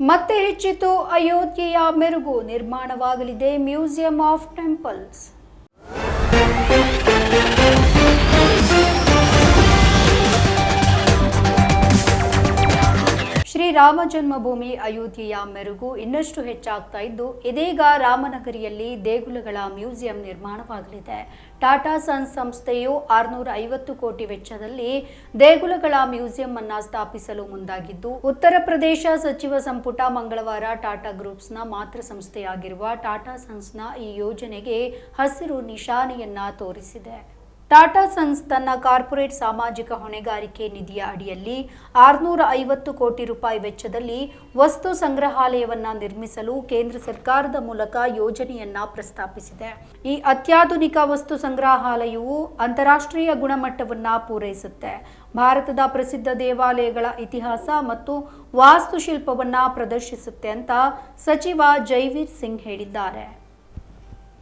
ಮತ್ತೆ ಹೆಚ್ಚಿತು ಅಯೋಧ್ಯೆಯ ಮೆರುಗು ನಿರ್ಮಾಣವಾಗಲಿದೆ. Museum of temples. Shri Rama Janmabhoomi ಅಯೋಧ್ಯೆಯ ಮೆರುಗು ಇನ್ನಷ್ಟು ಹೆಚ್ಚಾಗ್ತಾ ಇದ್ದು, ಇದೀಗ ರಾಮನಗರಿಯಲ್ಲಿ ದೇಗುಲಗಳ ಮ್ಯೂಸಿಯಂ ನಿರ್ಮಾಣವಾಗಲಿದೆ. ಟಾಟಾ ಸನ್ಸ್ ಸಂಸ್ಥೆಯು ಆರುನೂರ ಐವತ್ತು ಕೋಟಿ ವೆಚ್ಚದಲ್ಲಿ ದೇಗುಲಗಳ ಮ್ಯೂಸಿಯಂ ಅನ್ನ ಸ್ಥಾಪಿಸಲು ಮುಂದಾಗಿದ್ದು, ಉತ್ತರ ಪ್ರದೇಶ ಸಚಿವ ಸಂಪುಟ ಮಂಗಳವಾರ ಟಾಟಾ ಗ್ರೂಪ್ಸ್ನ ಮಾತೃ ಸಂಸ್ಥೆಯಾಗಿರುವ ಟಾಟಾ ಸನ್ಸ್ನ ಈ ಯೋಜನೆಗೆ ಹಸಿರು ನಿಶಾನೆಯನ್ನ ತೋರಿಸಿದೆ. ಟಾಟಾ ಸನ್ಸ್ ತನ್ನ ಕಾರ್ಪೊರೇಟ್ ಸಾಮಾಜಿಕ ಹೊಣೆಗಾರಿಕೆ ನಿಧಿಯ ಅಡಿಯಲ್ಲಿ ಆರುನೂರ ಐವತ್ತು ಕೋಟಿ ರೂಪಾಯಿ ವೆಚ್ಚದಲ್ಲಿ ವಸ್ತು ಸಂಗ್ರಹಾಲಯವನ್ನ ನಿರ್ಮಿಸಲು ಕೇಂದ್ರ ಸರ್ಕಾರದ ಮೂಲಕ ಯೋಜನೆಯನ್ನ ಪ್ರಸ್ತಾಪಿಸಿದೆ. ಈ ಅತ್ಯಾಧುನಿಕ ವಸ್ತು ಸಂಗ್ರಹಾಲಯವು ಅಂತಾರಾಷ್ಟ್ರೀಯ ಗುಣಮಟ್ಟವನ್ನ ಪೂರೈಸುತ್ತೆ. ಭಾರತದ ಪ್ರಸಿದ್ಧ ದೇವಾಲಯಗಳ ಇತಿಹಾಸ ಮತ್ತು ವಾಸ್ತುಶಿಲ್ಪವನ್ನ ಪ್ರದರ್ಶಿಸುತ್ತೆ ಅಂತ ಸಚಿವ ಜೈವೀರ್ ಸಿಂಗ್ ಹೇಳಿದ್ದಾರೆ.